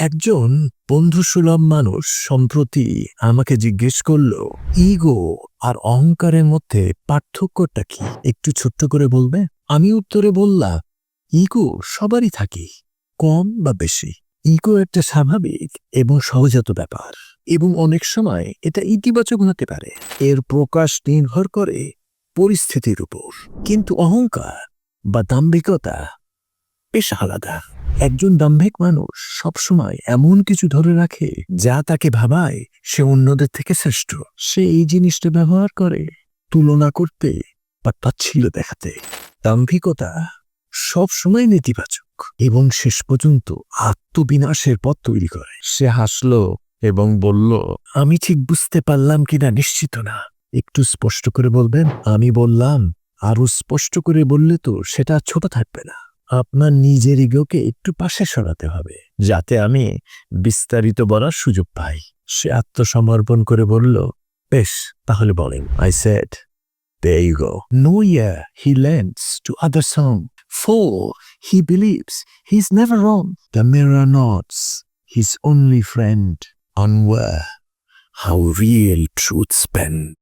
একজন বন্ধুসুলভ মানুষ সম্প্রতি আমাকে জিজ্ঞেস করল, ইগো আর অহংকারের মধ্যে পার্থক্যটা কি? একটু ছোট্ট করে বলবে? আমি উত্তরে বললাম, ইগো সবারই থাকে, কম বা বেশি। ইগো একটা স্বাভাবিক এবং সহজাত ব্যাপার এবং অনেক সময় এটা ইতিবাচক হতে পারে। এর প্রকাশ নির্ভর করে পরিস্থিতির উপর। কিন্তু অহংকার বা দাম্ভিকতা বেশ আলাদা। একজন দাম্ভিক মানুষ সবসময় এমন কিছু ধরে রাখে যা তাকে ভাবায় সে অন্যদের থেকে শ্রেষ্ঠ। সে এই জিনিসটা ব্যবহার করে, তুলনা করতে বা তাচ্ছিল্য দেখাতে। দাম্ভিকতা সবসময় নেতিবাচক এবং শেষ পর্যন্ত আত্মবিনাশের পথ তৈরি করে। সে হাসল এবং বলল, আমি ঠিক বুঝতে পারলাম কিনা নিশ্চিত না। একটু স্পষ্ট করে বলবেন, আমি বললাম, আরও স্পষ্ট করে বললে তো সেটা ছোট থাকবে না। আপনার নিজের ইগোকে একটু পাশে সরাতে হবে যাতে আমি বিস্তারিত বলার সুযোগ পাই সে আত্মসমর্পণ করে বলল বেশ তাহলে বলেন I said There you go. No year he lends to other song. For he believes he's never wrong. The mirror nods, his only friend. Unaware how real truth's been.